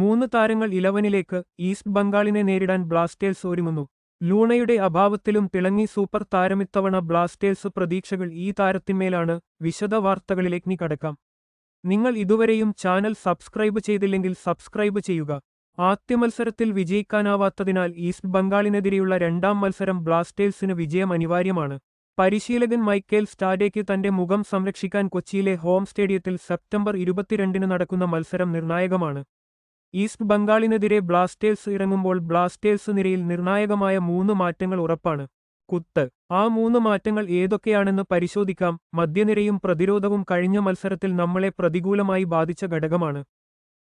മൂന്ന് താരങ്ങൾ ഇലവനിലേക്ക് ഈസ്റ്റ് ബംഗാളിനെ നേരിടാൻ ബ്ലാസ്റ്റേഴ്സ് ഒരുങ്ങുന്നു. ലൂണയുടെ അഭാവത്തിലും തിളങ്ങി സൂപ്പർ താരമിത്തവണ ബ്ലാസ്റ്റേഴ്സ് പ്രതീക്ഷകൾ ഈ താരത്തിന്മേലാണ്. വിശദ വാർത്തകളിലേക്ക് കടക്കാം. നിങ്ങൾ ഇതുവരെയും ചാനൽ സബ്സ്ക്രൈബ് ചെയ്തില്ലെങ്കിൽ സബ്സ്ക്രൈബ് ചെയ്യുക. ആദ്യ മത്സരത്തിൽ വിജയിക്കാനാവാത്തതിനാൽ ഈസ്റ്റ് ബംഗാളിനെതിരെയുള്ള രണ്ടാം മത്സരം ബ്ലാസ്റ്റേഴ്സിന് വിജയം അനിവാര്യമാണ്. പരിശീലകൻ മൈക്കേൽ സ്റ്റാഡേക്ക് തന്റെ മുഖം സംരക്ഷിക്കാൻ കൊച്ചിയിലെ ഹോം സ്റ്റേഡിയത്തിൽ സെപ്റ്റംബർ ഇരുപത്തിരണ്ടിന് നടക്കുന്ന മത്സരം നിർണായകമാണ്. ഈസ്റ്റ് ബംഗാളിനെതിരെ ബ്ലാസ്റ്റേഴ്സ് ഇറങ്ങുമ്പോൾ ബ്ലാസ്റ്റേഴ്സ് നിരയിൽ നിർണായകമായ മൂന്ന് മാറ്റങ്ങൾ ഉറപ്പാണ്. കുത്ത്. ആ മൂന്ന് മാറ്റങ്ങൾ ഏതൊക്കെയാണെന്ന് പരിശോധിക്കാം. മധ്യനിരയും പ്രതിരോധവും കഴിഞ്ഞ മത്സരത്തിൽ നമ്മളെ പ്രതികൂലമായി ബാധിച്ച ഘടകമാണ്.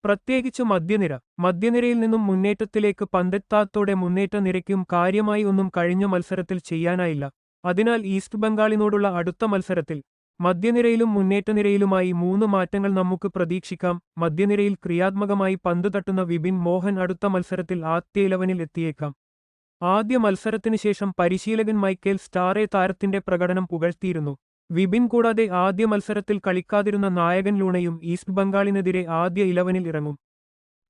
പ്രത്യേകിച്ച് മധ്യനിര. മധ്യനിരയിൽ നിന്നും മുന്നേറ്റത്തിലേക്ക് പന്തെത്താത്തോടെ മുന്നേറ്റ നിരയ്ക്കും കാര്യമായി ഒന്നും കഴിഞ്ഞ മത്സരത്തിൽ ചെയ്യാനായില്ല. അതിനാൽ ഈസ്റ്റ് ബംഗാളിനോടുള്ള അടുത്ത മത്സരത്തിൽ മധ്യനിരയിലും മുന്നേറ്റനിരയിലുമായി മൂന്ന് മാറ്റങ്ങൾ നമുക്ക് പ്രതീക്ഷിക്കാം. മധ്യനിരയിൽ ക്രിയാത്മകമായി പന്ത് തട്ടുന്ന വിപിൻ മോഹൻ അടുത്ത മത്സരത്തിൽ ആദ്യ ഇലവനിൽ എത്തിയേക്കാം. ആദ്യ മത്സരത്തിനു ശേഷം പരിശീലകൻ മൈക്കേൽ സ്റ്റാറെ താരത്തിന്റെ പ്രകടനം പുകഴ്ത്തിയിരുന്നു. വിപിൻ കൂടാതെ ആദ്യ മത്സരത്തിൽ കളിക്കാതിരുന്ന നായകൻ ലൂണയും ഈസ്റ്റ് ബംഗാളിനെതിരെ ആദ്യ ഇലവനിൽ ഇറങ്ങും.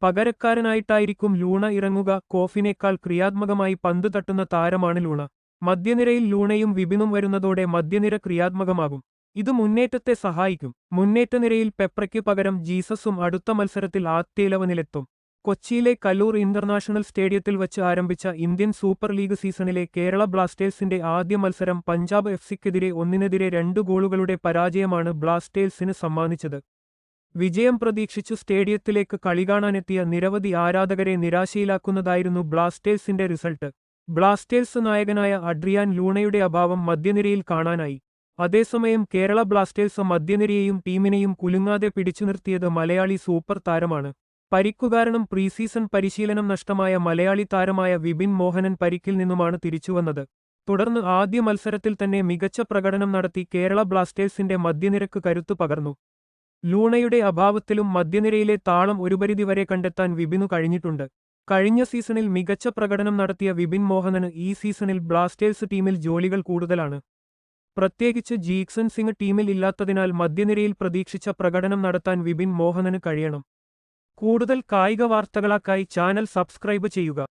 പകരക്കാരനായിട്ടായിരിക്കും ലൂണ ഇറങ്ങുക. കോഫിനേക്കാൾ ക്രിയാത്മകമായി പന്ത് തട്ടുന്ന താരമാണ് ലൂണ. മധ്യനിരയിൽ ലൂണയും വിപിനും വരുന്നതോടെ മധ്യനിര ക്രിയാത്മകമാകും. ഇത് മുന്നേറ്റത്തെ സഹായിക്കും. മുന്നേറ്റ നിരയിൽ പെപ്രയ്ക്ക് പകരം ജീസസും അടുത്ത മത്സരത്തിൽ ആദ്യ ഇലവനിലെത്തും കൊച്ചിയിലെ കല്ലൂർ ഇന്റർനാഷണൽ സ്റ്റേഡിയത്തിൽ വച്ച് ആരംഭിച്ച ഇന്ത്യൻ സൂപ്പർ ലീഗ് സീസണിലെ കേരള ബ്ലാസ്റ്റേഴ്സിന്റെ ആദ്യ മത്സരം പഞ്ചാബ് എഫ് സിക്കെതിരെ ഒന്നിനെതിരെ രണ്ട് ഗോളുകളുടെ പരാജയമാണ് ബ്ലാസ്റ്റേഴ്സിന് സമ്മാനിച്ചത്. വിജയം പ്രതീക്ഷിച്ചു സ്റ്റേഡിയത്തിലേക്ക് കളി കാണാനെത്തിയ നിരവധി ആരാധകരെ നിരാശയിലാക്കുന്നതായിരുന്നു ബ്ലാസ്റ്റേഴ്സിന്റെ റിസൾട്ട്. ബ്ലാസ്റ്റേഴ്സ് നായകനായ അഡ്രിയാൻ ലൂണയുടെ അഭാവം മധ്യനിരയിൽ കാണാനായി. അതേസമയം കേരള ബ്ലാസ്റ്റേഴ്സ് മധ്യനിരയെയും ടീമിനെയും കുലുങ്ങാതെ പിടിച്ചു നിർത്തിയത് മലയാളി സൂപ്പർ താരമാണ്. പരിക്കുകാരണം പ്രീസീസൺ പരിശീലനം നഷ്ടമായ മലയാളി താരമായ വിപിൻ മോഹനൻ പരിക്കിൽ നിന്നുമാണ് തിരിച്ചുവന്നത്. തുടർന്ന് ആദ്യ മത്സരത്തിൽ തന്നെ മികച്ച പ്രകടനം നടത്തി കേരള ബ്ലാസ്റ്റേഴ്സിന്റെ മധ്യനിരക്ക് കരുത്തു പകർന്നു. ലൂണയുടെ അഭാവത്തിലും മധ്യനിരയിലെ താളം ഒരു പരിധിവരെ കണ്ടെത്താൻ വിപിനു കഴിഞ്ഞിട്ടുണ്ട്. കഴിഞ്ഞ സീസണിൽ മികച്ച പ്രകടനം നടത്തിയ വിപിൻ മോഹനന് ഈ സീസണിൽ ബ്ലാസ്റ്റേഴ്സ് ടീമിൽ ജോലികൾ കൂടുതലാണ്. പ്രത്യേകിച്ച് ജീക്സൺ സിംഗ് ടീമിൽ ഇല്ലാത്തതിനാൽ മധ്യനിരയിൽ പ്രതീക്ഷിച്ച പ്രകടനം നടത്താൻ വിപിൻ മോഹനന് കഴിയണം. കൂടുതൽ കായിക വാർത്തകളാക്കായി ചാനൽ സബ്സ്ക്രൈബ് ചെയ്യുക.